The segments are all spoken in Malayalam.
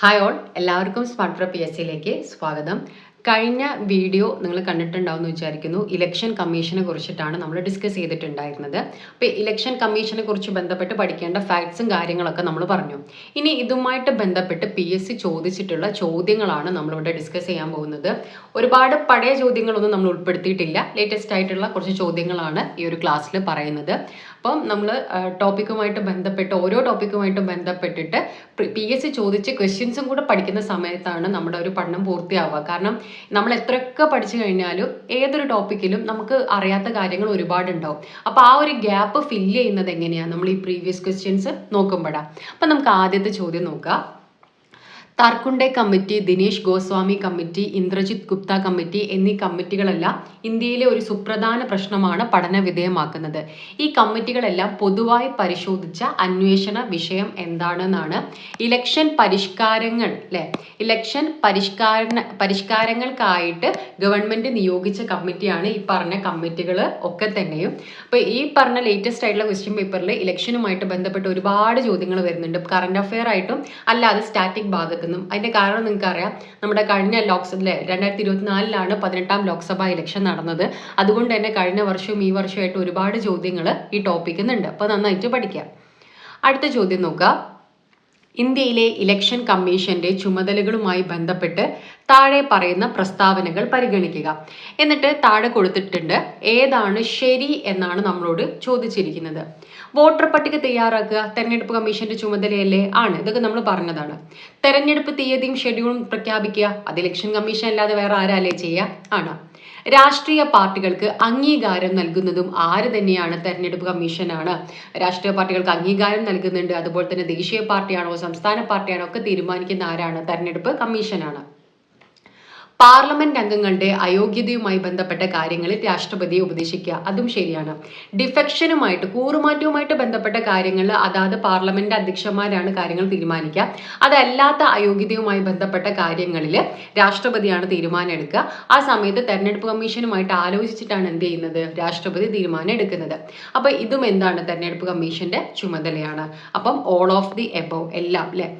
ഹായ് ഓൾ എല്ലാവർക്കും സ്മാർട്ട് പ്രോ പി എസ് സിയിലേക്ക് സ്വാഗതം. കഴിഞ്ഞ വീഡിയോ നിങ്ങൾ കണ്ടിട്ടുണ്ടാവുമെന്ന് വിചാരിക്കുന്നു. ഇലക്ഷൻ കമ്മീഷനെ കുറിച്ചിട്ടാണ് നമ്മൾ ഡിസ്കസ് ചെയ്തിട്ടുണ്ടായിരുന്നത്. അപ്പോൾ ഇലക്ഷൻ കമ്മീഷനെ കുറിച്ച് ബന്ധപ്പെട്ട് പഠിക്കേണ്ട ഫാക്ട്സും കാര്യങ്ങളൊക്കെ നമ്മൾ പറഞ്ഞു. ഇനി ഇതുമായിട്ട് ബന്ധപ്പെട്ട് പി എസ് സി ചോദിച്ചിട്ടുള്ള ചോദ്യങ്ങളാണ് നമ്മളിവിടെ ഡിസ്കസ് ചെയ്യാൻ പോകുന്നത്. ഒരുപാട് പഴയ ചോദ്യങ്ങളൊന്നും നമ്മൾ ഉൾപ്പെടുത്തിയിട്ടില്ല. ലേറ്റസ്റ്റ് ആയിട്ടുള്ള കുറച്ച് ചോദ്യങ്ങളാണ് ഈ ഒരു ക്ലാസ്സിൽ പറയുന്നത്. അപ്പം നമ്മൾ ടോപ്പിക്കുമായിട്ട് ബന്ധപ്പെട്ട് ഓരോ ടോപ്പിക്കുമായിട്ട് ബന്ധപ്പെട്ടിട്ട് പി എസ് സി ചോദിച്ച് ക്വസ്റ്റ്യൻസും കൂടെ പഠിക്കുന്ന സമയത്താണ് നമ്മുടെ ഒരു പഠനം പൂർത്തിയാവുക. കാരണം നമ്മൾ എത്രയൊക്കെ പഠിച്ചു കഴിഞ്ഞാലും ഏതൊരു ടോപ്പിക്കിലും നമുക്ക് അറിയാത്ത കാര്യങ്ങൾ ഒരുപാടുണ്ടാവും. അപ്പോൾ ആ ഒരു ഗ്യാപ്പ് ഫില്ല് ചെയ്യുന്നത് എങ്ങനെയാണ് നമ്മൾ ഈ പ്രീവിയസ് ക്വസ്റ്റ്യൻസ് നോക്കുമ്പോഴാണ് അപ്പം നമുക്ക് ആദ്യത്തെ ചോദ്യം നോക്കാം. Tarkunde committee Dinesh Goswami committee Indrajit Gupta committee എന്നീ കമ്മിറ്റികളെല്ലാം ഇന്ത്യയിലെ ഒരു സുപ്രധാന പ്രശ്നമാണ് പഠന വിധേയമാക്കുന്നത്. ഈ കമ്മിറ്റികളെല്ലാം പൊതുവായി പരിശോധിച്ച അന്വേഷണ വിഷയം എന്താണെന്നാണ് ഇലക്ഷൻ പരിഷ്കാരങ്ങൾ അല്ലെ? ഇലക്ഷൻ പരിഷ്കാര പരിഷ്കാരങ്ങൾക്കായിട്ട് ഗവൺമെന്റ് നിയോഗിച്ച കമ്മിറ്റിയാണ് ഈ പറഞ്ഞ കമ്മിറ്റികൾ ഒക്കെ തന്നെയും. അപ്പോൾ ഈ പറഞ്ഞ ലേറ്റസ്റ്റ് ആയിട്ടുള്ള ക്വസ്റ്റ്യൻ പേപ്പറിൽ ഇലക്ഷനുമായിട്ട് ബന്ധപ്പെട്ട് ഒരുപാട് ചോദ്യങ്ങൾ വരുന്നുണ്ട്. കറണ്ട് അഫെയർ ആയിട്ടും അല്ലാതെ സ്റ്റാറ്റിക് ഭാഗത്ത് നിന്നും അതിന്റെ കാരണം നിങ്ങൾക്ക് അറിയാം നമ്മുടെ കഴിഞ്ഞ ലോക്സഭയിലെ രണ്ടായിരത്തി ഇരുപത്തിനാലിലാണ് പതിനെട്ടാം ലോക്സഭാ ഇലക്ഷൻ നടന്നത്. അതുകൊണ്ട് തന്നെ കഴിഞ്ഞ വർഷവും ഈ വർഷമായിട്ട് ഒരുപാട് ചോദ്യങ്ങൾ ഈ ടോപ്പിക്കുന്നുണ്ട് അപ്പോൾ നന്നായിട്ട് പഠിക്കാം. അടുത്ത ചോദ്യം നോക്കുക ഇന്ത്യയിലെ ഇലക്ഷൻ കമ്മീഷന്റെ ചുമതലകളുമായി ബന്ധപ്പെട്ട് താഴെ പറയുന്ന പ്രസ്താവനകൾ പരിഗണിക്കുക. എന്നിട്ട് താഴെ കൊടുത്തിട്ടുണ്ട് ഏതാണ് ശരി എന്നാണ് നമ്മളോട് ചോദിച്ചിരിക്കുന്നത്. വോട്ടർ പട്ടിക തയ്യാറാക്കുക തെരഞ്ഞെടുപ്പ് കമ്മീഷന്റെ ചുമതലയല്ലേ ആണ്. ഇതൊക്കെ നമ്മൾ പറഞ്ഞതാണ്. തെരഞ്ഞെടുപ്പ് തീയതിയും ഷെഡ്യൂളും പ്രഖ്യാപിക്കുക അത് ഇലക്ഷൻ കമ്മീഷൻ അല്ലാതെ വേറെ ആരാലേ ചെയ്യുക ആണ്. രാഷ്ട്രീയ പാർട്ടികൾക്ക് അംഗീകാരം നൽകുന്നതും ആര് തന്നെയാണ് തെരഞ്ഞെടുപ്പ് കമ്മീഷനാണ്? രാഷ്ട്രീയ പാർട്ടികൾക്ക് അംഗീകാരം നൽകുന്നുണ്ട്. അതുപോലെ തന്നെ ദേശീയ പാർട്ടിയാണോ സംസ്ഥാന പാർട്ടിയാണോ ഒക്കെ തീരുമാനിക്കുന്ന ആരാണ് തെരഞ്ഞെടുപ്പ് കമ്മീഷനാണ്? പാർലമെന്റ് അംഗങ്ങളുടെ അയോഗ്യതയുമായി ബന്ധപ്പെട്ട കാര്യങ്ങളിൽ രാഷ്ട്രപതിയെ ഉപദേശിക്കുക അതും ശരിയാണ്. ഡിഫെക്ഷനുമായിട്ട് കൂറുമാറ്റവുമായിട്ട് ബന്ധപ്പെട്ട കാര്യങ്ങളിൽ അതാത് പാർലമെന്റ് അധ്യക്ഷന്മാരാണ് കാര്യങ്ങൾ തീരുമാനിക്കുക. അതല്ലാത്ത അയോഗ്യതയുമായി ബന്ധപ്പെട്ട കാര്യങ്ങളിൽ രാഷ്ട്രപതിയാണ് തീരുമാനം എടുക്കുക ആ സമയത്ത് തെരഞ്ഞെടുപ്പ് കമ്മീഷനുമായിട്ട് ആലോചിച്ചിട്ടാണ് എന്ത് ചെയ്യുന്നത്? രാഷ്ട്രപതി തീരുമാനം എടുക്കുന്നത് അപ്പോൾ ഇതും എന്താണ് തെരഞ്ഞെടുപ്പ് കമ്മീഷന്റെ ചുമതലയാണ്. അപ്പം ഓൾ ഓഫ് ദി എബവ് എല്ലാം അല്ലെ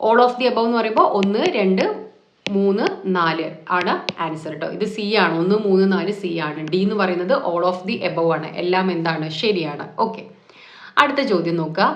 ഓൾ ഓഫ് ദി എബവ് എന്ന് പറയുമ്പോൾ ഒന്ന് രണ്ട് മൂന്ന് നാല് ആണ് ആൻസർ കേട്ടോ ഇത് സി ആണ്. ഒന്ന് മൂന്ന് നാല് സി ആണ്. ഡി എന്ന് പറയുന്നത് ഓൾ ഓഫ് ദി എബവ് ആണ്. എല്ലാം എന്താണ്? ശരിയാണ്. ഓക്കെ അടുത്ത ചോദ്യം നോക്കുക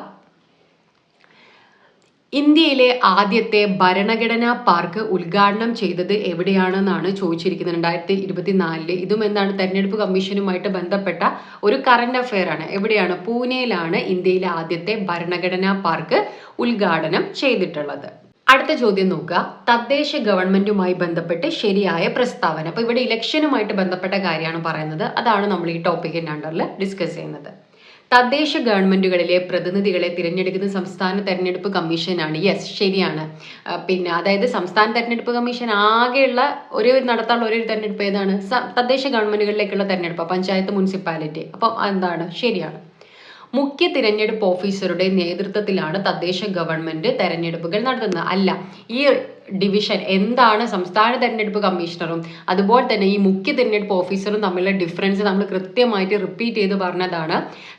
ഇന്ത്യയിലെ ആദ്യത്തെ ഭരണഘടനാ പാർക്ക് ഉദ്ഘാടനം ചെയ്തത് എവിടെയാണെന്നാണ് ചോദിച്ചിരിക്കുന്നത്. രണ്ടായിരത്തി ഇരുപത്തിനാലിൽ ഇതും എന്താണ്? തെരഞ്ഞെടുപ്പ് കമ്മീഷനുമായിട്ട് ബന്ധപ്പെട്ട ഒരു കറണ്ട് അഫെയർ ആണ്. എവിടെയാണ്? പൂനെയിലാണ് ഇന്ത്യയിലെ ആദ്യത്തെ ഭരണഘടനാ പാർക്ക് ഉദ്ഘാടനം ചെയ്തിട്ടുള്ളത്. അടുത്ത ചോദ്യം നോക്കുക. തദ്ദേശ ഗവൺമെന്റുമായി ബന്ധപ്പെട്ട് ശരിയായ പ്രസ്താവന. അപ്പൊ ഇവിടെ ഇലക്ഷനുമായിട്ട് ബന്ധപ്പെട്ട കാര്യമാണ് പറയുന്നത്. അതാണ് നമ്മൾ ഈ ടോപ്പിക്കിന്റെ അണ്ടറിൽ ഡിസ്കസ് ചെയ്യുന്നത്. തദ്ദേശ ഗവൺമെന്റുകളിലെ പ്രതിനിധികളെ തിരഞ്ഞെടുക്കുന്ന സംസ്ഥാന തെരഞ്ഞെടുപ്പ് കമ്മീഷനാണ്. യെസ് ശരിയാണ്. പിന്നെ അതായത് സംസ്ഥാന തെരഞ്ഞെടുപ്പ് കമ്മീഷൻ ആകെയുള്ള ഒരേ നടത്താനുള്ള ഒരു തെരഞ്ഞെടുപ്പ് ഏതാണ്? തദ്ദേശ ഗവൺമെന്റുകളിലേക്കുള്ള തെരഞ്ഞെടുപ്പ് പഞ്ചായത്ത് മുനിസിപ്പാലിറ്റി. അപ്പം എന്താണ്? ശരിയാണ്. മുഖ്യ തിരഞ്ഞെടുപ്പ് ഓഫീസറുടെ നേതൃത്വത്തിലാണ് തദ്ദേശ ഗവൺമെന്റ് തെരഞ്ഞെടുപ്പുകൾ നടത്തുന്നത്. അല്ല ഈ ഡിവിഷൻ എന്താണ് സംസ്ഥാന തെരഞ്ഞെടുപ്പ് കമ്മീഷണറും അതുപോലെ തന്നെ ഈ മുഖ്യ തിരഞ്ഞെടുപ്പ് ഓഫീസറും തമ്മിലുള്ള ഡിഫറൻസ് നമ്മൾ കൃത്യമായിട്ട് റിപ്പീറ്റ് ചെയ്ത് പറഞ്ഞതാണ്.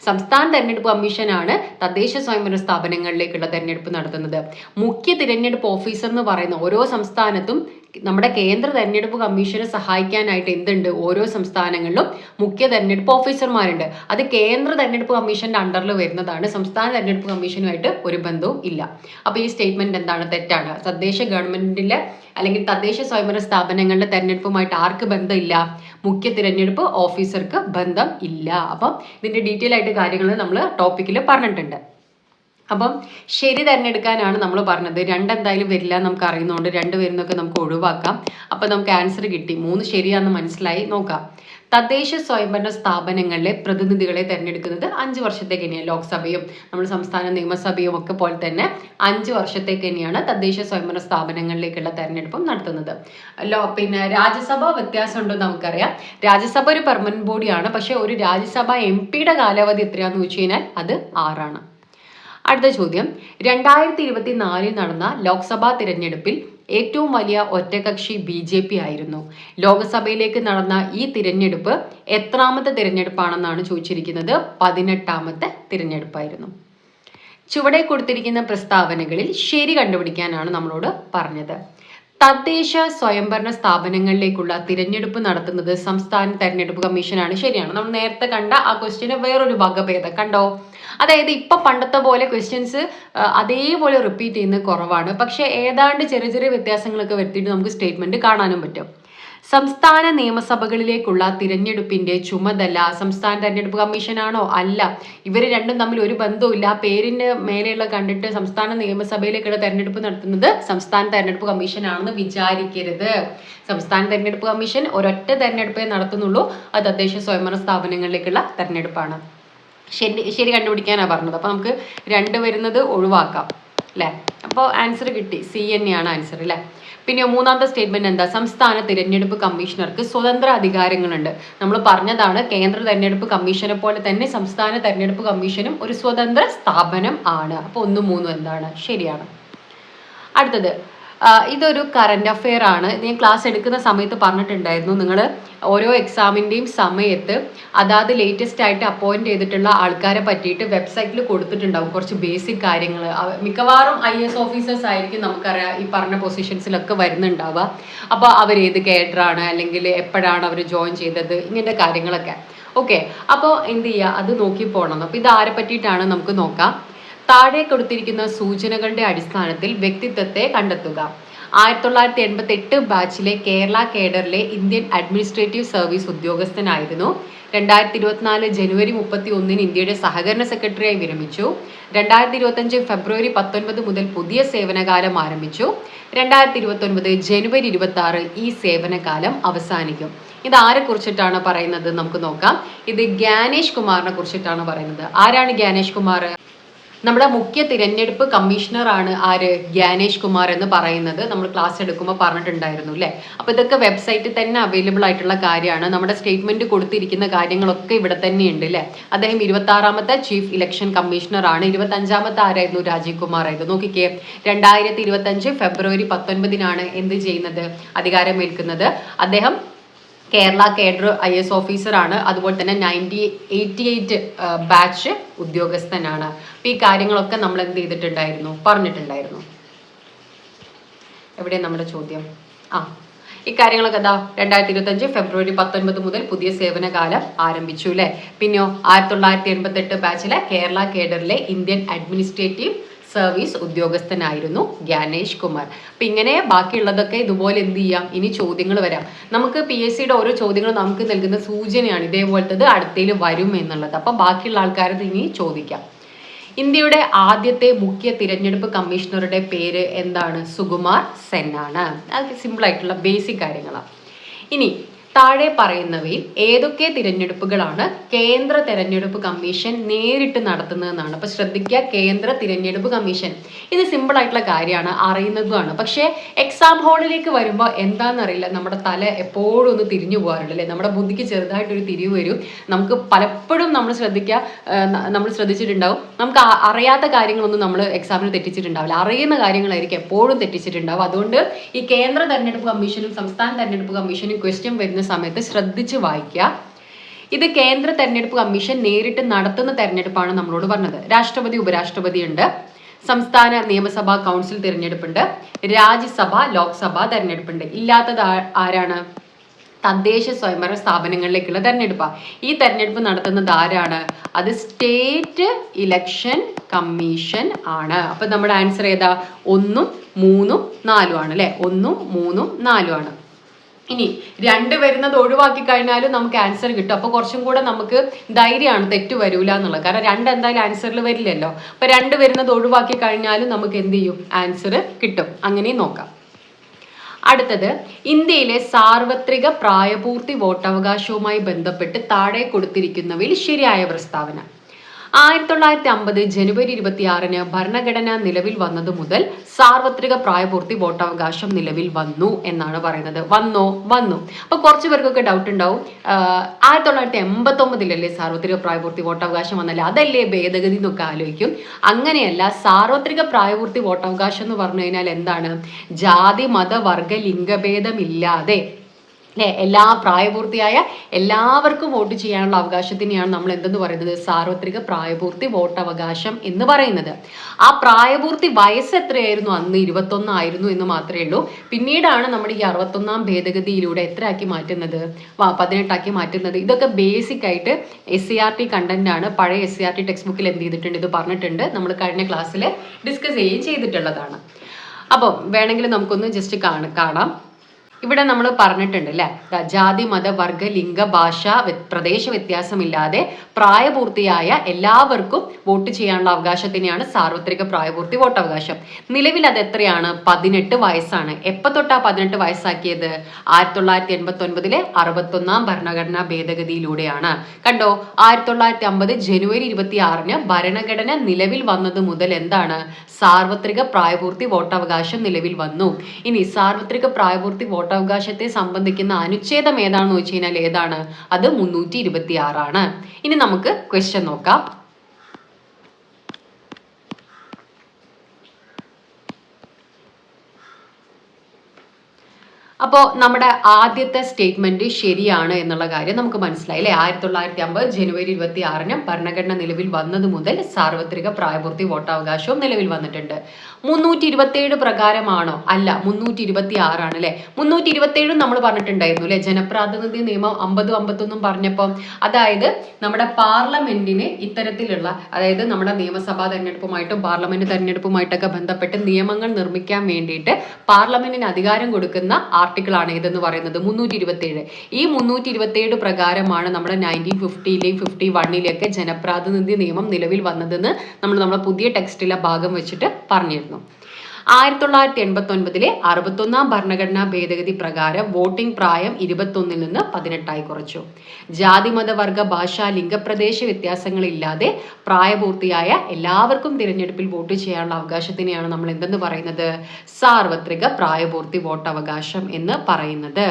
സംസ്ഥാന തെരഞ്ഞെടുപ്പ് കമ്മീഷനാണ് തദ്ദേശ സ്വയംഭരണ സ്ഥാപനങ്ങളിലേക്കുള്ള തെരഞ്ഞെടുപ്പ് നടത്തുന്നത്. മുഖ്യ തിരഞ്ഞെടുപ്പ് ഓഫീസർ എന്ന് പറയുന്ന ഓരോ സംസ്ഥാനത്തും നമ്മുടെ കേന്ദ്ര തെരഞ്ഞെടുപ്പ് കമ്മീഷനെ സഹായിക്കാനായിട്ട് എന്തുണ്ട്? ഓരോ സംസ്ഥാനങ്ങളിലും മുഖ്യ തെരഞ്ഞെടുപ്പ് ഓഫീസർമാരുണ്ട്. അത് കേന്ദ്ര തെരഞ്ഞെടുപ്പ് കമ്മീഷന്റെ അണ്ടറിൽ വരുന്നതാണ്. സംസ്ഥാന തെരഞ്ഞെടുപ്പ് കമ്മീഷനുമായിട്ട് ഒരു ബന്ധവും ഇല്ല. അപ്പൊ ഈ സ്റ്റേറ്റ്മെന്റ് എന്താണ്? തെറ്റാണ്. തദ്ദേശ ഗവൺമെന്റിലെ അല്ലെങ്കിൽ തദ്ദേശ സ്വയംഭരണ സ്ഥാപനങ്ങളുടെ തെരഞ്ഞെടുപ്പുമായിട്ട് ആർക്ക് ബന്ധമില്ല? മുഖ്യ തിരഞ്ഞെടുപ്പ് ഓഫീസർക്ക് ബന്ധം ഇല്ല. അപ്പം ഇതിന്റെ ഡീറ്റെയിൽ ആയിട്ട് കാര്യങ്ങൾ നമ്മൾ ടോപ്പിക്കിൽ പറഞ്ഞിട്ടുണ്ട്. അപ്പം ശരി തിരഞ്ഞെടുക്കാനാണ് നമ്മൾ പറഞ്ഞത്. രണ്ടെന്തായാലും വരില്ല നമുക്ക് അറിയുന്നതുകൊണ്ട് രണ്ട് വരുന്നൊക്കെ നമുക്ക് ഒഴിവാക്കാം. അപ്പം നമുക്ക് ആൻസർ കിട്ടി. മൂന്ന് ശരിയാണെന്ന് മനസ്സിലായി. നോക്കാം. തദ്ദേശ സ്വയംഭരണ സ്ഥാപനങ്ങളിലെ പ്രതിനിധികളെ തിരഞ്ഞെടുക്കുന്നത് അഞ്ച് വർഷത്തേക്ക് തന്നെയാണ്. ലോക്സഭയും നമ്മൾ സംസ്ഥാന നിയമസഭയും ഒക്കെ പോലെ തന്നെ അഞ്ച് വർഷത്തേക്ക് തന്നെയാണ് തദ്ദേശ സ്വയംഭരണ സ്ഥാപനങ്ങളിലേക്കുള്ള തെരഞ്ഞെടുപ്പും നടത്തുന്നത്. ലോ പിന്നെ രാജ്യസഭ വ്യത്യാസമുണ്ടോ നമുക്കറിയാം. രാജ്യസഭ ഒരു പെർമനന്റ് ബോഡിയാണ് പക്ഷേ ഒരു രാജ്യസഭ എം പിയുടെ കാലാവധി എത്രയാണെന്ന് വെച്ച് കഴിഞ്ഞാൽ അത് ആറാണ്. അടുത്ത ചോദ്യം. രണ്ടായിരത്തി ഇരുപത്തി നാലിൽ നടന്ന ലോക്സഭാ തിരഞ്ഞെടുപ്പിൽ ഏറ്റവും വലിയ ഒറ്റകക്ഷി ബി ജെ പി ആയിരുന്നു. ലോക്സഭയിലേക്ക് നടന്ന ഈ തിരഞ്ഞെടുപ്പ് എത്രാമത്തെ തിരഞ്ഞെടുപ്പാണെന്നാണ് ചോദിച്ചിരിക്കുന്നത്. പതിനെട്ടാമത്തെ തിരഞ്ഞെടുപ്പായിരുന്നു. ചുവടെ കൊടുത്തിരിക്കുന്ന പ്രസ്താവനകളിൽ ശരി കണ്ടുപിടിക്കാനാണ് നമ്മളോട് പറഞ്ഞത്. തദ്ദേശ സ്വയംഭരണ സ്ഥാപനങ്ങളിലേക്കുള്ള തിരഞ്ഞെടുപ്പ് നടത്തുന്നത് സംസ്ഥാന തെരഞ്ഞെടുപ്പ് കമ്മീഷനാണ്. ശരിയാണ്. നമ്മൾ നേരത്തെ കണ്ട ആ ക്വസ്റ്റ്യന് വേറൊരു വകഭേദം. കണ്ടോ? അതായത് ഇപ്പൊ പണ്ടത്തെ പോലെ ക്വസ്റ്റ്യൻസ് അതേപോലെ റിപ്പീറ്റ് ചെയ്യുന്നത് കുറവാണ്. പക്ഷെ ഏതാണ്ട് ചെറിയ ചെറിയ വ്യത്യാസങ്ങളൊക്കെ വരുത്തിയിട്ട് നമുക്ക് സ്റ്റേറ്റ്മെന്റ് കാണാനും പറ്റും. സംസ്ഥാന നിയമസഭകളിലേക്കുള്ള തിരഞ്ഞെടുപ്പിന്റെ ചുമതല സംസ്ഥാന തെരഞ്ഞെടുപ്പ് കമ്മീഷനാണോ? അല്ല. ഇവർ രണ്ടും തമ്മിൽ ഒരു ബന്ധവുമില്ല. ആ പേരിന് മേലെയുള്ള കണ്ടിട്ട് സംസ്ഥാന നിയമസഭയിലേക്കുള്ള തെരഞ്ഞെടുപ്പ് നടത്തുന്നത് സംസ്ഥാന തെരഞ്ഞെടുപ്പ് കമ്മീഷനാണെന്ന് വിചാരിക്കരുത്. സംസ്ഥാന തെരഞ്ഞെടുപ്പ് കമ്മീഷൻ ഒരൊറ്റ തെരഞ്ഞെടുപ്പേ നടത്തുന്നുള്ളൂ. അത് തദ്ദേശ സ്വയംഭരണ സ്ഥാപനങ്ങളിലേക്കുള്ള തെരഞ്ഞെടുപ്പാണ്. ശരി ശരി കണ്ടുപിടിക്കാനാണ് പറഞ്ഞത്. അപ്പോൾ നമുക്ക് രണ്ട് വരുന്നത് ഒഴിവാക്കാം. അല്ലേ അപ്പോൾ ആൻസർ കിട്ടി. സി എന്നെയാണ് ആൻസർ അല്ലേ പിന്നെ മൂന്നാമത്തെ സ്റ്റേറ്റ്മെന്റ് എന്താ? സംസ്ഥാന തിരഞ്ഞെടുപ്പ് കമ്മീഷണർക്ക് സ്വതന്ത്ര അധികാരങ്ങളുണ്ട്. നമ്മൾ പറഞ്ഞതാണ് കേന്ദ്ര തെരഞ്ഞെടുപ്പ് കമ്മീഷനെ പോലെ തന്നെ സംസ്ഥാന തെരഞ്ഞെടുപ്പ് കമ്മീഷനും ഒരു സ്വതന്ത്ര സ്ഥാപനം ആണ്. അപ്പോൾ ഒന്നും മൂന്നും എന്താണ്? ശരിയാണ്. അടുത്തത്. ഇതൊരു കറണ്ട് അഫെയർ ആണ്. ഞാൻ ക്ലാസ് എടുക്കുന്ന സമയത്ത് പറഞ്ഞിട്ടുണ്ടായിരുന്നു നിങ്ങൾ ഓരോ എക്സാമിന്റെയും സമയത്ത് അതാത് ലേറ്റസ്റ്റ് ആയിട്ട് അപ്പോയിന്റ് ചെയ്തിട്ടുള്ള ആൾക്കാരെ പറ്റിയിട്ട് വെബ്സൈറ്റിൽ കൊടുത്തിട്ടുണ്ടാവും കുറച്ച് ബേസിക് കാര്യങ്ങൾ മിക്കവാറും ഐ എസ് ഓഫീസേഴ്സ് ആയിരിക്കും നമുക്കറിയാം ഈ പറഞ്ഞ പൊസിഷൻസിലൊക്കെ വരുന്നുണ്ടാവുക. അപ്പോൾ അവർ ഏത് കേഡറാണ് അല്ലെങ്കിൽ എപ്പോഴാണ് അവർ ജോയിൻ ചെയ്തത് ഇങ്ങനത്തെ കാര്യങ്ങളൊക്കെ. ഓക്കെ അപ്പോൾ എന്ത് ചെയ്യുക അത് നോക്കി പോകണം അപ്പോൾ ഇത് ആരെ പറ്റിയിട്ടാണ് നമുക്ക് നോക്കാം. താഴെ കൊടുത്തിരിക്കുന്ന സൂചനകളുടെ അടിസ്ഥാനത്തിൽ വ്യക്തിത്വത്തെ കണ്ടെത്തുക. ആയിരത്തി തൊള്ളായിരത്തി എൺപത്തി എട്ട് ബാച്ചിലെ കേരള കേഡറിലെ ഇന്ത്യൻ അഡ്മിനിസ്ട്രേറ്റീവ് സർവീസ് ഉദ്യോഗസ്ഥനായിരുന്നു. രണ്ടായിരത്തി ഇരുപത്തിനാല് ജനുവരി മുപ്പത്തി ഒന്നിന് ഇന്ത്യയുടെ സഹകരണ സെക്രട്ടറിയായി വിരമിച്ചു. രണ്ടായിരത്തി ഇരുപത്തഞ്ച് ഫെബ്രുവരി പത്തൊൻപത് മുതൽ പുതിയ സേവനകാലം ആരംഭിച്ചു. രണ്ടായിരത്തി ഇരുപത്തി ഒൻപത് ജനുവരി ഇരുപത്തി ആറ് ഈ സേവനകാലം അവസാനിക്കും. ഇത് ആരെ കുറിച്ചിട്ടാണ് പറയുന്നത്? നമുക്ക് നോക്കാം. ഇത് ഗ്യാനേഷ് കുമാറിനെ കുറിച്ചിട്ടാണ് പറയുന്നത്. ആരാണ് ഗ്യാനേഷ് കുമാർ? നമ്മുടെ മുഖ്യ തിരഞ്ഞെടുപ്പ് കമ്മീഷണറാണ് ആര്? ഗ്യാനേഷ് കുമാർ എന്ന് പറയുന്നത് നമ്മൾ ക്ലാസ് എടുക്കുമ്പോൾ പറഞ്ഞിട്ടുണ്ടായിരുന്നു അല്ലേ? അപ്പോൾ ഇതൊക്കെ വെബ്സൈറ്റിൽ തന്നെ അവൈലബിൾ ആയിട്ടുള്ള കാര്യമാണ്. നമ്മുടെ സ്റ്റേറ്റ്മെന്റ് കൊടുത്തിരിക്കുന്ന കാര്യങ്ങളൊക്കെ ഇവിടെ തന്നെയുണ്ട് അല്ലേ? അദ്ദേഹം ഇരുപത്തി ആറാമത്തെ ചീഫ് ഇലക്ഷൻ കമ്മീഷണർ ആണ്. ഇരുപത്തി അഞ്ചാമത്തെ ആരായിരുന്നു? രാജീവ് കുമാർ ആയിരുന്നു. നോക്കിക്കേ. രണ്ടായിരത്തി ഇരുപത്തി അഞ്ച് ഫെബ്രുവരി പത്തൊൻപതിനാണ് എന്ത് ചെയ്യുന്നത്? അധികാരമേൽക്കുന്നത്. അദ്ദേഹം കേരള കേഡർ ഐ എസ് ഓഫീസറാണ്. അതുപോലെ തന്നെ നയന്റി എയ്റ്റി എയ്റ്റ് ബാച്ച് ഉദ്യോഗസ്ഥനാണ്. അപ്പം ഈ കാര്യങ്ങളൊക്കെ നമ്മൾ എന്ത് ചെയ്തിട്ടുണ്ടായിരുന്നു? പറഞ്ഞിട്ടുണ്ടായിരുന്നു. എവിടെ നമ്മുടെ ചോദ്യം? ആ ഈ കാര്യങ്ങളൊക്കെ എന്താ രണ്ടായിരത്തി ഇരുപത്തഞ്ച് ഫെബ്രുവരി പത്തൊൻപത് മുതൽ പുതിയ സേവനകാലം ആരംഭിച്ചു അല്ലേ? പിന്നെയോ ആയിരത്തി തൊള്ളായിരത്തി എൺപത്തെട്ട് ബാച്ചിലെ കേരള കേഡറിലെ ഇന്ത്യൻ അഡ്മിനിസ്ട്രേറ്റീവ് സർവീസ് ഉദ്യോഗസ്ഥനായിരുന്നു ഗ്യാനേഷ് കുമാർ. അപ്പം ഇങ്ങനെ ബാക്കിയുള്ളതൊക്കെ ഇതുപോലെ എന്ത് ചെയ്യാം? ഇനി ചോദ്യങ്ങൾ വരാം. നമുക്ക് പി എസ് സിയുടെ ഓരോ ചോദ്യങ്ങളും നമുക്ക് നൽകുന്ന സൂചനയാണ് ഇതേപോലത്തത് അടുത്തതിൽ വരും എന്നുള്ളത്. അപ്പം ബാക്കിയുള്ള ആൾക്കാരത് ഇനി ചോദിക്കാം. ഇന്ത്യയുടെ ആദ്യത്തെ മുഖ്യ തിരഞ്ഞെടുപ്പ് കമ്മീഷണറുടെ പേര് എന്താണ്? സുകുമാർ സെൻ ആണ് അത് സിമ്പിൾ ആയിട്ടുള്ള ബേസിക് കാര്യങ്ങളാണ്. ഇനി താഴെ പറയുന്നവയിൽ ഏതൊക്കെ തിരഞ്ഞെടുപ്പുകളാണ് കേന്ദ്ര തിരഞ്ഞെടുപ്പ് കമ്മീഷൻ നേരിട്ട് നടത്തുന്നതെന്നാണ്. അപ്പൊ ശ്രദ്ധിക്കുക കേന്ദ്ര തിരഞ്ഞെടുപ്പ് കമ്മീഷൻ. ഇത് സിമ്പിൾ ആയിട്ടുള്ള കാര്യമാണ് അറിയുന്നതുമാണ്. പക്ഷേ എക്സാം ഹാളിലേക്ക് വരുമ്പോൾ എന്താണെന്നറിയില്ല. നമ്മുടെ തല എപ്പോഴും ഒന്ന് തിരിഞ്ഞു പോകാറുണ്ട് അല്ലേ? നമ്മുടെ ബുദ്ധിക്ക് ചെറുതായിട്ടൊരു തിരിവ് വരും. നമുക്ക് പലപ്പോഴും നമ്മൾ ശ്രദ്ധിക്കുക നമ്മൾ ശ്രദ്ധിച്ചിട്ടുണ്ടാവും. നമുക്ക് അറിയാത്ത കാര്യങ്ങളൊന്നും നമ്മൾ എക്സാമിന് തെറ്റിച്ചിട്ടുണ്ടാവില്ല. അറിയുന്ന കാര്യങ്ങളായിരിക്കും എപ്പോഴും തെറ്റിച്ചിട്ടുണ്ടാവും അതുകൊണ്ട് ഈ കേന്ദ്ര തെരഞ്ഞെടുപ്പ് കമ്മീഷനും സംസ്ഥാന തെരഞ്ഞെടുപ്പ് കമ്മീഷനും ക്വസ്റ്റ്യൻ വരുന്ന സമയത്ത് ശ്രദ്ധിച്ച് വായിക്കുക. ഇത് കേന്ദ്ര തെരഞ്ഞെടുപ്പ് കമ്മീഷൻ നേരിട്ട് നടത്തുന്ന തെരഞ്ഞെടുപ്പാണ് നമ്മളോട് പറഞ്ഞത്. രാഷ്ട്രപതി ഉപരാഷ്ട്രപതി ഉണ്ട്. സംസ്ഥാന നിയമസഭാ കൗൺസിൽ തിരഞ്ഞെടുപ്പുണ്ട്. രാജ്യസഭ ലോക്സഭ തെരഞ്ഞെടുപ്പുണ്ട്. ഇല്ലാത്തത് ആരാണ്? തദ്ദേശ സ്വയംഭരണ സ്ഥാപനങ്ങളിലേക്കുള്ള തെരഞ്ഞെടുപ്പാണ് ഈ തെരഞ്ഞെടുപ്പ് നടത്തുന്നത് ആരാണ്? അത് സ്റ്റേറ്റ് ഇലക്ഷൻ കമ്മീഷൻ ആണ്. അപ്പൊ നമ്മുടെ ആൻസർ ഏതാ? ഒന്നും മൂന്നും നാലും ആണ് അല്ലെ? ഒന്നും മൂന്നും നാലും ആണ്. ഇനി രണ്ട് വരുന്നത് ഒഴിവാക്കി കഴിഞ്ഞാലും നമുക്ക് ആൻസർ കിട്ടും. അപ്പോൾ കുറച്ചും കൂടെ നമുക്ക് ധൈര്യമാണ് തെറ്റ് വരൂല എന്നുള്ളത്. കാരണം രണ്ട് എന്തായാലും ആൻസറിൽ വരില്ലല്ലോ. അപ്പോൾ രണ്ട് വരുന്നത് ഒഴിവാക്കി കഴിഞ്ഞാലും നമുക്ക് എന്ത് ചെയ്യും? ആൻസർ കിട്ടും. അങ്ങനെ നോക്കാം. അടുത്തത് ഇന്ത്യയിലെ സാർവത്രിക പ്രായപൂർത്തി വോട്ടവകാശവുമായി ബന്ധപ്പെട്ട് താഴെ കൊടുത്തിരിക്കുന്നവയിൽ ശരിയായ പ്രസ്താവന. ആയിരത്തി തൊള്ളായിരത്തി അമ്പത് ജനുവരി ഇരുപത്തിയാറിന് ഭരണഘടന നിലവിൽ വന്നതു മുതൽ സാർവത്രിക പ്രായപൂർത്തി വോട്ടവകാശം നിലവിൽ വന്നു എന്നാണ് പറയുന്നത്. വന്നോ? വന്നു. അപ്പൊ കുറച്ച് പേർക്കൊക്കെ ഡൗട്ട് ഉണ്ടാവും. ആയിരത്തി തൊള്ളായിരത്തി എൺപത്തി ഒമ്പതിലല്ലേ സാർവത്രിക പ്രായപൂർത്തി വോട്ടവകാശം വന്നല്ലേ? അതല്ലേ ഭേദഗതി എന്നൊക്കെ ആലോചിക്കും. അങ്ങനെയല്ല സാർവത്രിക പ്രായപൂർത്തി വോട്ടവകാശം എന്ന് പറഞ്ഞു കഴിഞ്ഞാൽ എന്താണ്? ജാതി മത വർഗ ലിംഗഭേദമില്ലാതെ അല്ലെ എല്ലാ പ്രായപൂർത്തിയായ എല്ലാവർക്കും വോട്ട് ചെയ്യാനുള്ള അവകാശത്തിനെയാണ് നമ്മൾ എന്തെന്ന് പറയുന്നത്? സാർവത്രിക പ്രായപൂർത്തി വോട്ടവകാശം എന്ന് പറയുന്നത്. ആ പ്രായപൂർത്തി വയസ്സ് എത്രയായിരുന്നു? അന്ന് ഇരുപത്തൊന്നായിരുന്നു എന്ന് മാത്രമേ ഉള്ളൂ. പിന്നീടാണ് നമ്മുടെ ഈ അറുപത്തൊന്നാം ഭേദഗതിയിലൂടെ എത്ര ആക്കി മാറ്റുന്നത്? പതിനെട്ടാക്കി മാറ്റുന്നത്. ഇതൊക്കെ ബേസിക് ആയിട്ട് S C R T content ആണ്. പഴയ S C R T text ബുക്കിൽ എന്ത് ചെയ്തിട്ടുണ്ട്? ഇത് പറഞ്ഞിട്ടുണ്ട്. നമ്മൾ കഴിഞ്ഞ ക്ലാസ്സിൽ ഡിസ്കസ് ചെയ്യുകയും ചെയ്തിട്ടുള്ളതാണ്. അപ്പം വേണമെങ്കിൽ നമുക്കൊന്ന് ജസ്റ്റ് കാണാം. ഇവിടെ നമ്മൾ പറഞ്ഞിട്ടുണ്ട് അല്ലേ ജാതി മത വർഗ ലിംഗ ഭാഷ പ്രദേശ വ്യത്യാസമില്ലാതെ പ്രായപൂർത്തിയായ എല്ലാവർക്കും വോട്ട് ചെയ്യാനുള്ള അവകാശത്തിനെയാണ് സാർവത്രിക പ്രായപൂർത്തി വോട്ടവകാശം. നിലവിൽ അത് എത്രയാണ്? പതിനെട്ട് വയസ്സാണ്. എപ്പ തൊട്ടാ പതിനെട്ട് വയസ്സാക്കിയത്? ആയിരത്തി തൊള്ളായിരത്തി എൺപത്തി ഒൻപതിലെ അറുപത്തൊന്നാം ഭരണഘടനാ ഭേദഗതിയിലൂടെയാണ്. കണ്ടോ? ആയിരത്തി തൊള്ളായിരത്തി അമ്പത് ജനുവരി ഇരുപത്തി ആറിന് ഭരണഘടന നിലവിൽ വന്നത് മുതൽ എന്താണ്? സാർവത്രിക പ്രായപൂർത്തി വോട്ടവകാശം നിലവിൽ വന്നു. ഇനി സാർവത്രിക പ്രായപൂർത്തി വോട്ട് വോട്ടവകാശത്തെ സംബന്ധിക്കുന്ന അനുച്ഛേദം ഏതാണെന്ന് വെച്ച് കഴിഞ്ഞാൽ ഏതാണ്? അത് മുന്നൂറ്റി ഇരുപത്തി ആറാണ് ഇനി നമുക്ക് ക്വസ്റ്റ്യൻ നോക്കാം. അപ്പോൾ നമ്മുടെ ആദ്യത്തെ സ്റ്റേറ്റ്മെന്റ് ശരിയാണ് എന്നുള്ള കാര്യം നമുക്ക് മനസ്സിലായി അല്ലേ? ആയിരത്തി തൊള്ളായിരത്തി അമ്പത് ജനുവരി ഇരുപത്തി ആറിന് ഭരണഘടന നിലവിൽ വന്നത് മുതൽ സാർവത്രിക പ്രായപൂർത്തി വോട്ടവകാശവും നിലവിൽ വന്നിട്ടുണ്ട്. മുന്നൂറ്റി ഇരുപത്തിയേഴ് പ്രകാരമാണോ? അല്ല മുന്നൂറ്റി ഇരുപത്തി ആറാണ് അല്ലെ? മുന്നൂറ്റി ഇരുപത്തിയേഴും നമ്മൾ പറഞ്ഞിട്ടുണ്ടായിരുന്നു അല്ലെ? ജനപ്രാതിനിധി നിയമം അമ്പതും അമ്പത്തൊന്നും പറഞ്ഞപ്പോൾ അതായത് നമ്മുടെ പാർലമെന്റിന് ഇത്തരത്തിലുള്ള അതായത് നമ്മുടെ നിയമസഭാ തെരഞ്ഞെടുപ്പുമായിട്ടും പാർലമെന്റ് തെരഞ്ഞെടുപ്പുമായിട്ടൊക്കെ ബന്ധപ്പെട്ട് നിയമങ്ങൾ നിർമ്മിക്കാൻ വേണ്ടിയിട്ട് പാർലമെന്റിന് അധികാരം കൊടുക്കുന്ന ആർട്ടിക്കിൾ ആണ് ഇതെന്ന് പറയുന്നത്? മുന്നൂറ്റി ഇരുപത്തിയേഴ് ഈ മുന്നൂറ്റി ഇരുപത്തിയേഴ് പ്രകാരമാണ് നമ്മുടെ നയന്റീൻ ഫിഫ്റ്റിയിലെയും ഫിഫ്റ്റി വണ്ണിലെയൊക്കെ ജനപ്രാതിനിധി നിയമം നിലവിൽ വന്നതെന്ന് നമ്മൾ നമ്മുടെ പുതിയ ടെക്സ്റ്റിലെ ഭാഗം വെച്ചിട്ട് പറഞ്ഞിരുന്നു. ആയിരത്തി തൊള്ളായിരത്തി എൺപത്തി ഒൻപതിലെ അറുപത്തൊന്നാം ഭരണഘടനാ ഭേദഗതി പ്രകാരം വോട്ടിംഗ് പ്രായം ഇരുപത്തൊന്നിൽ നിന്ന് പതിനെട്ടായി കുറച്ചു. ജാതി മതവർഗ ഭാഷ ലിംഗപ്രദേശ വ്യത്യാസങ്ങളില്ലാതെ പ്രായപൂർത്തിയായ എല്ലാവർക്കും തിരഞ്ഞെടുപ്പിൽ വോട്ട് ചെയ്യാനുള്ള അവകാശത്തിനെയാണ് നമ്മൾ എന്തെന്ന് പറയുന്നത്? സാർവത്രിക പ്രായപൂർത്തി വോട്ടവകാശം എന്ന് പറയുന്നത്.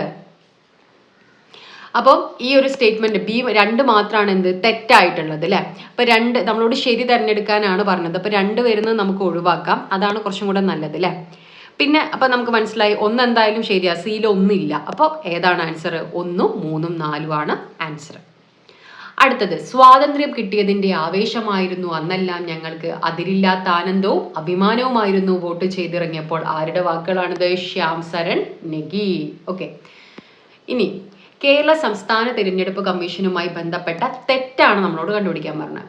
അപ്പോൾ ഈ ഒരു സ്റ്റേറ്റ്മെന്റ് ബി രണ്ട് മാത്രമാണ് എന്ത്? തെറ്റായിട്ടുള്ളത് അല്ലേ അപ്പൊ രണ്ട് നമ്മളോട് ശരി തിരഞ്ഞെടുക്കാനാണ് പറഞ്ഞത്. അപ്പൊ രണ്ട് വരുന്നത് നമുക്ക് ഒഴിവാക്കാം. അതാണ് കുറച്ചും കൂടെ നല്ലത് അല്ലേ പിന്നെ അപ്പൊ നമുക്ക് മനസ്സിലായി ഒന്ന് എന്തായാലും ശരിയാ സിയിൽ ഒന്നില്ല അപ്പോൾ ഏതാണ് ആൻസർ ഒന്നും മൂന്നും നാലും ആണ് ആൻസർ അടുത്തത് സ്വാതന്ത്ര്യം കിട്ടിയതിന്റെ ആവേശമായിരുന്നു അന്നെല്ലാം ഞങ്ങൾക്ക്. അതിരില്ലാത്ത ആനന്ദവും അഭിമാനവുമായിരുന്നു വോട്ട് ചെയ്തിറങ്ങിയപ്പോൾ. ആരുടെ വാക്കുകളാണിത്? ശ്യാം സരൺ നെഗി. ഓക്കെ ഇനി കേരള സംസ്ഥാന തിരഞ്ഞെടുപ്പ് കമ്മീഷനുമായി ബന്ധപ്പെട്ട തെറ്റാണ് നമ്മളോട് കണ്ടുപിടിക്കാൻ പറഞ്ഞത്.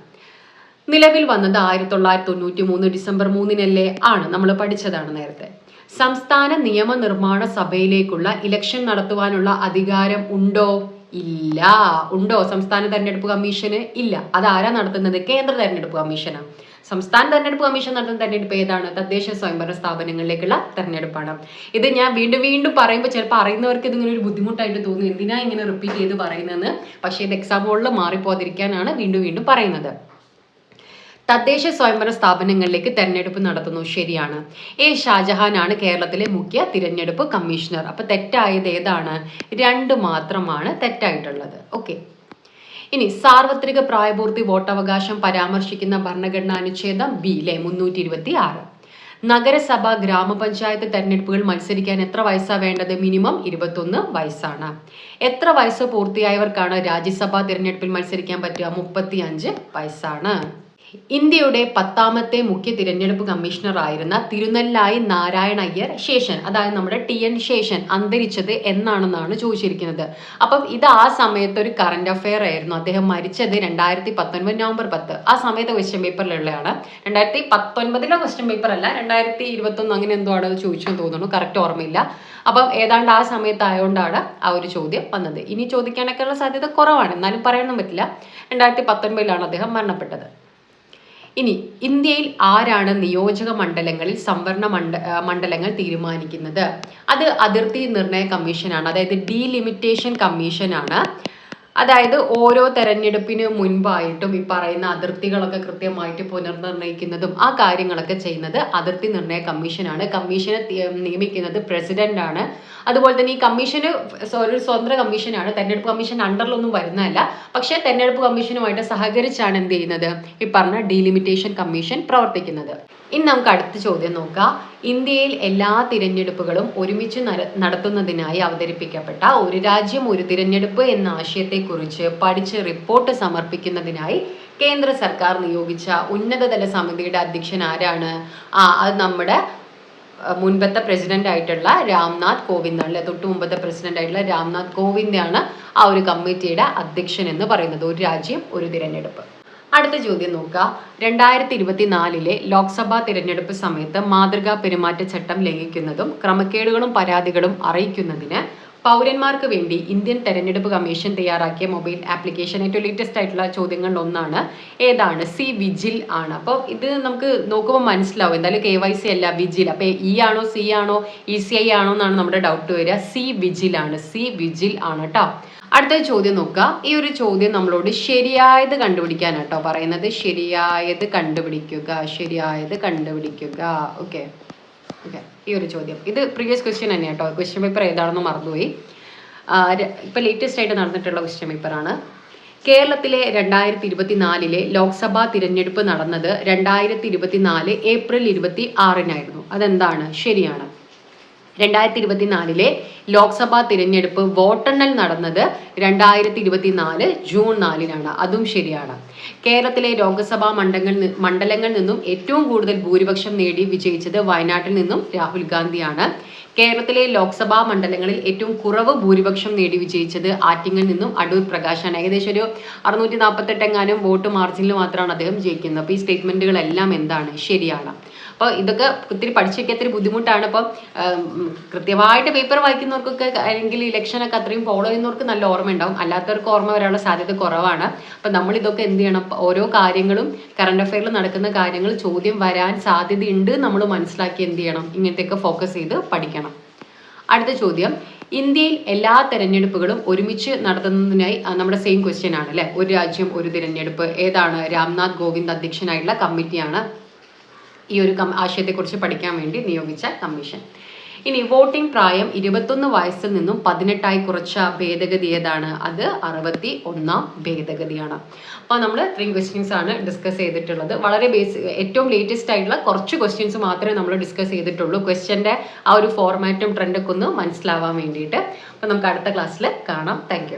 നിലവിൽ വന്നത് ആയിരത്തി തൊള്ളായിരത്തി തൊണ്ണൂറ്റി മൂന്ന് ഡിസംബർ മൂന്നിനല്ലേ ആണ് നമ്മൾ പഠിച്ചതാണ് നേരത്തെ. സംസ്ഥാന നിയമനിർമ്മാണ സഭയിലേക്കുള്ള ഇലക്ഷൻ നടത്തുവാനുള്ള അധികാരം ഉണ്ടോ? ഇല്ല. ഉണ്ടോ? സംസ്ഥാന തെരഞ്ഞെടുപ്പ് കമ്മീഷന് ഇല്ല. അതാരാ നടത്തുന്നത്? കേന്ദ്ര തെരഞ്ഞെടുപ്പ് കമ്മീഷനാണ് സംസ്ഥാന തെരഞ്ഞെടുപ്പ് കമ്മീഷൻ നടത്തുന്ന തെരഞ്ഞെടുപ്പ് ഏതാണ്? തദ്ദേശ സ്വയംഭരണ സ്ഥാപനങ്ങളിലേക്കുള്ള തെരഞ്ഞെടുപ്പാണ്. ഇത് ഞാൻ വീണ്ടും വീണ്ടും പറയുമ്പോൾ ചിലപ്പോൾ അറിയുന്നവർക്ക് ഇതിങ്ങനെ ഒരു ബുദ്ധിമുട്ടായിട്ട് തോന്നും. എന്തിനാ ഇങ്ങനെ റിപ്പീറ്റ് ചെയ്ത് പറയുന്നതെന്ന്? പക്ഷേ ഇത് എക്സാം ഹോളിൽ മാറിപ്പോതിരിക്കാനാണ് വീണ്ടും വീണ്ടും പറയുന്നത്. തദ്ദേശ സ്വയംഭരണ സ്ഥാപനങ്ങളിലേക്ക് തെരഞ്ഞെടുപ്പ് നടത്തുന്നു. ശരിയാണ്. എ. ഷാജഹാൻ ആണ് കേരളത്തിലെ മുഖ്യ തിരഞ്ഞെടുപ്പ് കമ്മീഷണർ. അപ്പൊ തെറ്റായത് ഏതാണ്? രണ്ട് മാത്രമാണ് തെറ്റായിട്ടുള്ളത്. ഓക്കെ. ഇനി സാർവത്രിക പ്രായപൂർത്തി വോട്ടവകാശം പരാമർശിക്കുന്ന ഭരണഘടനാ അനുച്ഛേദം ബി ലെ മുന്നൂറ്റി ഇരുപത്തി ആറ് നഗരസഭ ഗ്രാമപഞ്ചായത്ത് തെരഞ്ഞെടുപ്പുകൾ മത്സരിക്കാൻ എത്ര വയസ്സാണ് വേണ്ടത്? മിനിമം ഇരുപത്തൊന്ന് വയസ്സാണ്. എത്ര വയസ്സ് പൂർത്തിയായവർക്കാണ് രാജ്യസഭാ തിരഞ്ഞെടുപ്പിൽ മത്സരിക്കാൻ പറ്റുക? മുപ്പത്തി അഞ്ച് വയസ്സാണ്. ഇന്ത്യയുടെ പത്താമത്തെ മുഖ്യ തിരഞ്ഞെടുപ്പ് കമ്മീഷണർ ആയിരുന്ന തിരുനെല്ലായി നാരായണ അയ്യർ ശേഷൻ അതായത് നമ്മുടെ ടി എൻ ശേഷൻ അന്തരിച്ചത് എന്നാണെന്നാണ് ചോദിച്ചിരിക്കുന്നത്. അപ്പം ഇത് ആ സമയത്ത് ഒരു കറന്റ് അഫെയർ ആയിരുന്നു. അദ്ദേഹം മരിച്ചത് രണ്ടായിരത്തി പത്തൊൻപത് നവംബർ പത്ത്. ആ സമയത്ത് ക്വസ്റ്റ്യൻ പേപ്പറിലുള്ളതാണ് രണ്ടായിരത്തി പത്തൊൻപതിലെ ക്വസ്റ്റ്യൻ പേപ്പർ അല്ല രണ്ടായിരത്തി ഇരുപത്തൊന്ന് അങ്ങനെ എന്തോ ആണ് ചോദിച്ചെന്ന് തോന്നുന്നു. കറക്റ്റ് ഓർമ്മയില്ല. അപ്പം ഏതാണ്ട് ആ സമയത്ത് ആയതുകൊണ്ടാണ് ആ ഒരു ചോദ്യം വന്നത്. ഇനി ചോദിക്കാനൊക്കെയുള്ള സാധ്യത കുറവാണ്. എന്നാലും പറയാനൊന്നും പറ്റില്ല. രണ്ടായിരത്തി പത്തൊൻപതിലാണ് അദ്ദേഹം മരണപ്പെട്ടത്. ഇനി ഇന്ത്യയിൽ ആരാണ് നിയോജക മണ്ഡലങ്ങളിൽ സംവരണ മണ്ഡ മണ്ഡലങ്ങൾ തീരുമാനിക്കുന്നത്? അത് അതിർത്തി നിർണയ കമ്മീഷനാണ് അതായത് ഡീലിമിറ്റേഷൻ കമ്മീഷനാണ്. അതായത് ഓരോ തെരഞ്ഞെടുപ്പിന് മുൻപായിട്ടും ഈ പറയുന്ന അതിർത്തികളൊക്കെ കൃത്യമായിട്ട് പുനർനിർണയിക്കുന്നതും ആ കാര്യങ്ങളൊക്കെ ചെയ്യുന്നത് അതിർത്തി നിർണയ കമ്മീഷനാണ്. കമ്മീഷനെ നിയമിക്കുന്നത് പ്രസിഡന്റ് ആണ് അതുപോലെ തന്നെ ഈ കമ്മീഷന് ഒരു സ്വതന്ത്ര കമ്മീഷനാണ്. തെരഞ്ഞെടുപ്പ് കമ്മീഷൻ അണ്ടറിലൊന്നും വരുന്നതല്ല. പക്ഷേ തെരഞ്ഞെടുപ്പ് കമ്മീഷനുമായിട്ട് സഹകരിച്ചാണ് എന്ത് ചെയ്യുന്നത്? ഈ പറഞ്ഞ ഡീലിമിറ്റേഷൻ കമ്മീഷൻ പ്രവർത്തിക്കുന്നത്. ഇനി നമുക്ക് അടുത്ത ചോദ്യം നോക്കാം. ഇന്ത്യയിൽ എല്ലാ തിരഞ്ഞെടുപ്പുകളും ഒരുമിച്ച് നടത്തുന്നതിനായി അവതരിപ്പിക്കപ്പെട്ട ഒരു രാജ്യം ഒരു തിരഞ്ഞെടുപ്പ് എന്ന ആശയത്തെക്കുറിച്ച് പഠിച്ച് റിപ്പോർട്ട് സമർപ്പിക്കുന്നതിനായി കേന്ദ്ര സർക്കാർ നിയോഗിച്ച ഉന്നതതല സമിതിയുടെ അധ്യക്ഷൻ ആരാണ്? ആ അത് നമ്മുടെ മുൻപത്തെ പ്രസിഡന്റ് ആയിട്ടുള്ള രാംനാഥ് കോവിന്ദ് അല്ലെ? തൊട്ട് മുമ്പത്തെ പ്രസിഡന്റ് ആയിട്ടുള്ള രാംനാഥ് കോവിന്ദാണ് ആ ഒരു കമ്മിറ്റിയുടെ അധ്യക്ഷൻ എന്ന് പറയുന്നത്. ഒരു രാജ്യം ഒരു തിരഞ്ഞെടുപ്പ്. അടുത്ത ചോദ്യം നോക്കുക. രണ്ടായിരത്തി ഇരുപത്തിനാലിലെ ലോക്സഭാ തിരഞ്ഞെടുപ്പ് സമയത്ത് മാതൃകാ പെരുമാറ്റച്ചട്ടം ലംഘിക്കുന്നതും ക്രമക്കേടുകളും പരാതികളും അറിയിക്കുന്നതിന് പൗരന്മാർക്ക് വേണ്ടി ഇന്ത്യൻ തെരഞ്ഞെടുപ്പ് കമ്മീഷൻ തയ്യാറാക്കിയ മൊബൈൽ ആപ്ലിക്കേഷൻ ഏറ്റവും ലേറ്റസ്റ്റ് ആയിട്ടുള്ള ചോദ്യങ്ങളിൽ ഒന്നാണ്. ഏതാണ്? സി വിജിൽ ആണ്. അപ്പോൾ ഇത് നമുക്ക് നോക്കുമ്പോൾ മനസ്സിലാവും. എന്തായാലും കെ വൈ സി അല്ല വിജിൽ. അപ്പോൾ ഇ ആണോ സി ആണോ ഇ സി ഐ ആണോ എന്നാണ് നമ്മുടെ ഡൗട്ട് വരിക. സി വിജിൽ ആണ്. സി വിജിൽ ആണ് കേട്ടോ. അടുത്ത ചോദ്യം നോക്കുക. ഈ ഒരു ചോദ്യം നമ്മളോട് ശരിയായത് കണ്ടുപിടിക്കാൻ കേട്ടോ പറയുന്നത്. ശരിയായത് കണ്ടുപിടിക്കുക. ശരിയായത് കണ്ടുപിടിക്കുക. ഓക്കെ ഓക്കെ ഈ ഒരു ചോദ്യം. ഇത് പ്രീവിയസ് ക്വസ്റ്റ്യൻ തന്നെ കേട്ടോ. ക്വസ്റ്റ്യൻ പേപ്പർ ഏതാണെന്ന് മറന്നുപോയി. ഇപ്പോൾ ലേറ്റസ്റ്റ് ആയിട്ട് നടന്നിട്ടുള്ള ക്വസ്റ്റ്യൻ പേപ്പറാണ് കേരളത്തിലെ രണ്ടായിരത്തി ഇരുപത്തിനാലിലെ ലോക്സഭാ തിരഞ്ഞെടുപ്പ് നടന്നത് രണ്ടായിരത്തി ഇരുപത്തിനാല് ഏപ്രിൽ ഇരുപത്തി ആറിനായിരുന്നു അതെന്താണ്? ശരിയാണ്. രണ്ടായിരത്തി ഇരുപത്തിനാലിലെ ലോക്സഭാ തിരഞ്ഞെടുപ്പ് വോട്ടെണ്ണൽ നടന്നത് രണ്ടായിരത്തി ഇരുപത്തിനാല് ജൂൺ നാലിനാണ്. അതും ശരിയാണ്. കേരളത്തിലെ ലോക്സഭാ മണ്ഡലങ്ങൾ മണ്ഡലങ്ങളിൽ നിന്നും ഏറ്റവും കൂടുതൽ ഭൂരിപക്ഷം നേടി വിജയിച്ചത് വയനാട്ടിൽ നിന്നും രാഹുൽ ഗാന്ധിയാണ്. കേരളത്തിലെ ലോക്സഭാ മണ്ഡലങ്ങളിൽ ഏറ്റവും കുറവ് ഭൂരിപക്ഷം നേടി വിജയിച്ചത് ആറ്റിങ്ങിൽ നിന്നും അടൂർ പ്രകാശാണ്. ഏകദേശം ഒരു അറുന്നൂറ്റി നാൽപ്പത്തെട്ട് എങ്ങാനും വോട്ട് മാർജിനിൽ മാത്രമാണ് അദ്ദേഹം ജയിക്കുന്നത്. അപ്പോൾ ഈ സ്റ്റേറ്റ്മെന്റുകളെല്ലാം എന്താണ്? ശരിയാണ്. അപ്പോൾ ഇതൊക്കെ ഒത്തിരി പഠിച്ചൊക്കെ ഒത്തിരി ബുദ്ധിമുട്ടാണ്. അപ്പോൾ കൃത്യമായിട്ട് പേപ്പർ വായിക്കുന്നവർക്കൊക്കെ അല്ലെങ്കിൽ ഇലക്ഷനൊക്കെ അത്രയും ഫോളോ ചെയ്യുന്നവർക്ക് നല്ല ഓർമ്മ ഉണ്ടാവും. അല്ലാത്തവർക്ക് ഓർമ്മ വരാനുള്ള സാധ്യത കുറവാണ്. അപ്പം നമ്മൾ ഇതൊക്കെ എന്ത് ചെയ്യണം? ഓരോ കാര്യങ്ങളും കറണ്ട് അഫെയറിൽ നടക്കുന്ന കാര്യങ്ങൾ ചോദ്യം വരാൻ സാധ്യതയുണ്ട്. നമ്മൾ മനസ്സിലാക്കി എന്ത് ചെയ്യണം? ഇങ്ങനത്തെയൊക്കെ ഫോക്കസ് ചെയ്ത് പഠിക്കണം. അടുത്ത ചോദ്യം. ഇന്ത്യയിൽ എല്ലാ തെരഞ്ഞെടുപ്പുകളും ഒരുമിച്ച് നടത്തുന്നതിനായി നമ്മുടെ സെയിം ക്വസ്റ്റ്യൻ ആണ് അല്ലെ? ഒരു രാജ്യം ഒരു തിരഞ്ഞെടുപ്പ്. ഏതാണ്? രാംനാഥ് കോവിന്ദ് അധ്യക്ഷനായിട്ടുള്ള കമ്മിറ്റിയാണ് ഈ ഒരു ആശയത്തെക്കുറിച്ച് പഠിക്കാൻ വേണ്ടി നിയോഗിച്ച കമ്മീഷൻ. ഇനി വോട്ടിംഗ് പ്രായം ഇരുപത്തൊന്ന് വയസ്സിൽ നിന്നും പതിനെട്ടായി കുറച്ച ഭേദഗതി ഏതാണ്? അത് അറുപത്തി ഒന്നാം ഭേദഗതിയാണ്. അപ്പോൾ നമ്മൾ ത്രീ ക്വസ്റ്റ്യൻസ് ആണ് ഡിസ്കസ് ചെയ്തിട്ടുള്ളത്. വളരെ ബേസിക് ഏറ്റവും ലേറ്റസ്റ്റ് ആയിട്ടുള്ള കുറച്ച് ക്വസ്റ്റ്യൻസ് മാത്രമേ നമ്മൾ ഡിസ്കസ് ചെയ്തിട്ടുള്ളൂ. ക്വസ്റ്റ്യന്റെ ആ ഒരു ഫോർമാറ്റും ട്രെൻഡൊക്കെ ഒന്ന് മനസ്സിലാവാൻ വേണ്ടിയിട്ട്. അപ്പോൾ നമുക്ക് അടുത്ത ക്ലാസ്സിൽ കാണാം. താങ്ക്